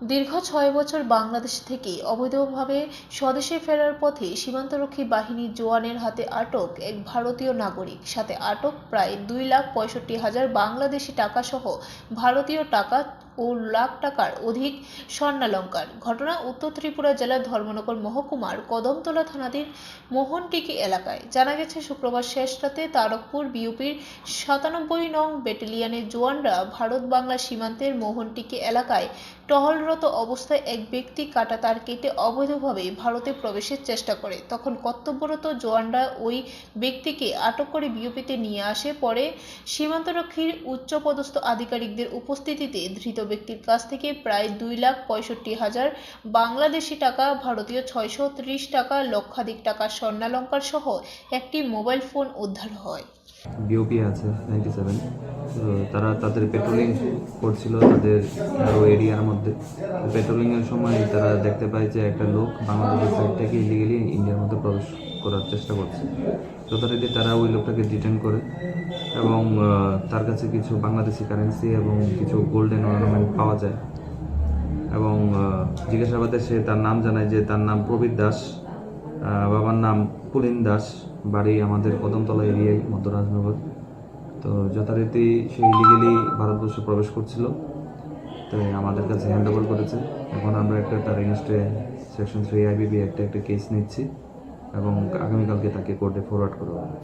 দীর্ঘ ছয় বছর বাংলাদেশ থেকে অবৈধভাবে স্বদেশে ফেরার পথে সীমান্তরক্ষী বাহিনীর জোয়ানের হাতে আটক এক ভারতীয় নাগরিক। সাথে আটক প্রায় দুই লাখ পঁয়ষট্টি হাজার বাংলাদেশি টাকাসহ ভারতীয় টাকা ও লাখ টাকার অধিক স্বর্ণালঙ্কার। ঘটনা উত্তর ত্রিপুরা জেলার ধর্মনগর মহকুমার কদমতলা থানাধীন মোহনটিকি এলাকায়। জানা গেছে, শুক্রবার শেষ রাতে তারকপুর বিউপির সাতানব্বই নং ব্যাটালিয়নের জওয়ানরা ভারত বাংলা সীমান্তের মোহনটিকি এলাকায় টহলরত অবস্থায় এক ব্যক্তি কাটা তার কেটে অবৈধভাবে ভারতে প্রবেশের চেষ্টা করে। তখন কর্তব্যরত জওয়ানরা ওই ব্যক্তিকে আটক করে বিউপিতে নিয়ে আসে। পরে সীমান্তরক্ষীর উচ্চপদস্থ আধিকারিকদের উপস্থিতিতে ধৃত ব্যক্তির কাছ থেকে প্রায় দুই লাখ পঁয়ষট্টি হাজার বাংলাদেশি টাকা, ভারতীয় ছয়শো ত্রিশ টাকা, লক্ষাধিক টাকা স্বর্ণালঙ্কার সহ একটি মোবাইল ফোন উদ্ধার হয়। বিওপি আছে নাইনটি সেভেন তারা তাদের পেট্রোলিং করছিল, তাদের আরও এরিয়ার মধ্যে। পেট্রোলিংয়ের সময় তারা দেখতে পায় যে একটা লোক বাংলাদেশের সাইড থেকে ইলিগেলি ইন্ডিয়ার মধ্যে প্রবেশ করার চেষ্টা করছে। যথারীতি তারা ওই লোকটাকে ডিটেন করে এবং তার কাছে কিছু বাংলাদেশি কারেন্সি এবং কিছু গোল্ডেন অর্নামেন্ট পাওয়া যায়। এবং জিজ্ঞাসাবাদে সে তার নাম জানায় যে তার নাম প্রবীর দাস বাবার নাম পুলিন দাস, বাড়ি আমাদের কদমতলা এরিয়ায় মধ্যরাজনগর। তো যথারীতি সে ইলিগেলি ভারতবর্ষে প্রবেশ করছিল। তাই আমাদের কাছে হ্যান্ড ওভার করেছে। এখন আমরা একটা তার এগেনস্টে সেকশন থ্রি আইবিবি একটা একটা কেস নিচ্ছি এবং আগামীকালকে তাকে কোর্টে ফরওয়ার্ড করা হবে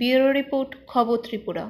ব্যুরো রিপোর্ট খবর ত্রিপুরা।